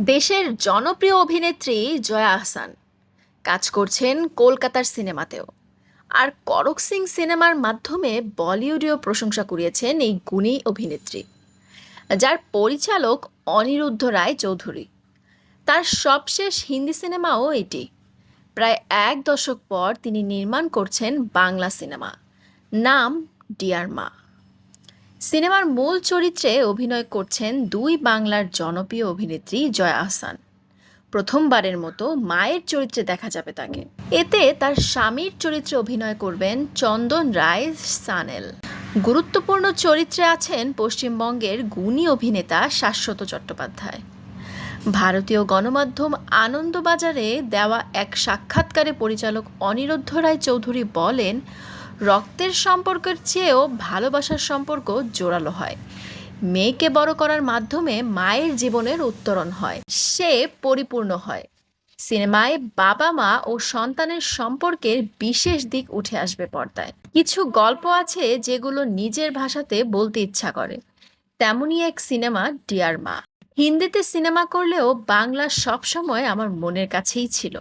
দেশের জনপ্রিয় অভিনেত্রী জয়া আহসান। কাজ করছেন কলকাতার সিনেমাতেও। আর করক সিং সিনেমার মাধ্যমে বলিউডেও প্রশংসা কুড়িয়েছেন এই গুণী অভিনেত্রী। যার পরিচালক অনিরুদ্ধ রায় চৌধুরী তার সবশেষ হিন্দি সিনেমাও এটি। প্রায় এক দশক পর তিনি নির্মাণ করছেন বাংলা সিনেমা। নাম ডিয়ার মা। সিনেমার মূল চরিত্রে অভিনয় করছেন দুই বাংলার জনপ্রিয় অভিনেত্রী জয়া আহসান। প্রথমবারের মতো মায়ের চরিত্রে দেখা যাবে তাকে। এতে তার স্বামীর চরিত্রে অভিনয় করবেন চন্দন রায় সানেল। গুরুত্বপূর্ণ চরিত্রে আছেন পশ্চিমবঙ্গের গুণী অভিনেতা শাশ্বত চট্টোপাধ্যায়। ভারতীয় গণমাধ্যম আনন্দবাজারে দেওয়া এক সাক্ষাৎকারে পরিচালক অনিরুদ্ধ রায় চৌধুরী বলেন রক্তের সম্পর্কের চেয়েও ভালোবাসার সম্পর্ক জোরালো হয়। মেয়েকে বড় করার মাধ্যমে মায়ের জীবনের উত্তরণ হয়। সে পরিপূর্ণ হয়। সিনেমায় বাবা মা ও সন্তানের সম্পর্কের বিশেষ দিক উঠে আসবে পর্দায়। কিছু গল্প আছে যেগুলো নিজের ভাষাতে বলতে ইচ্ছা করে। তেমনই এক সিনেমা, ডিয়ার মা। হিন্দিতে সিনেমা করলেও বাংলা সবসময় আমার মনের কাছেই ছিল।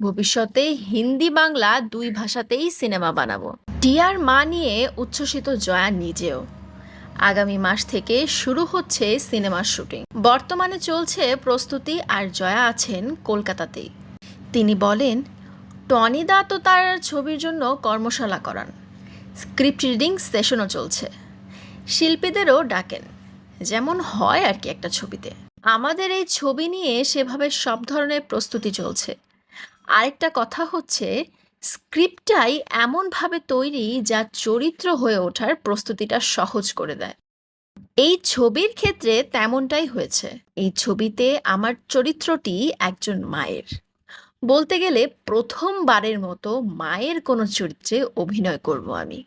ভবিষ্যতে হিন্দি বাংলা দুই ভাষাতেই সিনেমা বানাবো। ডিয়ার মা নিয়ে উচ্ছ্বসিত জয়া নিজেও। আগামী মাস থেকে শুরু হচ্ছে সিনেমার শুটিং। বর্তমানে চলছে প্রস্তুতি আর জয়া আছেন কলকাতাতেই। তিনি বলেন টনিদা তো তার ছবির জন্য কর্মশালা করান। স্ক্রিপ্ট রিডিং সেশনও চলছে। শিল্পীদেরও ডাকেন। যেমন হয় আর কি একটা ছবিতে। আমাদের এই ছবি নিয়ে সেভাবে সব ধরনের প্রস্তুতি চলছে। আরেকটা কথা হচ্ছে, স্ক্রিপ্টটাই এমনভাবে তৈরি যা চরিত্র হয়ে ওঠার প্রস্তুতিটা সহজ করে দেয়। এই ছবির ক্ষেত্রে তেমনটাই হয়েছে। এই ছবিতে আমার চরিত্রটি একজন মায়ের। বলতে গেলে প্রথমবারের মতো মায়ের কোনো চরিত্রে অভিনয় করব আমি।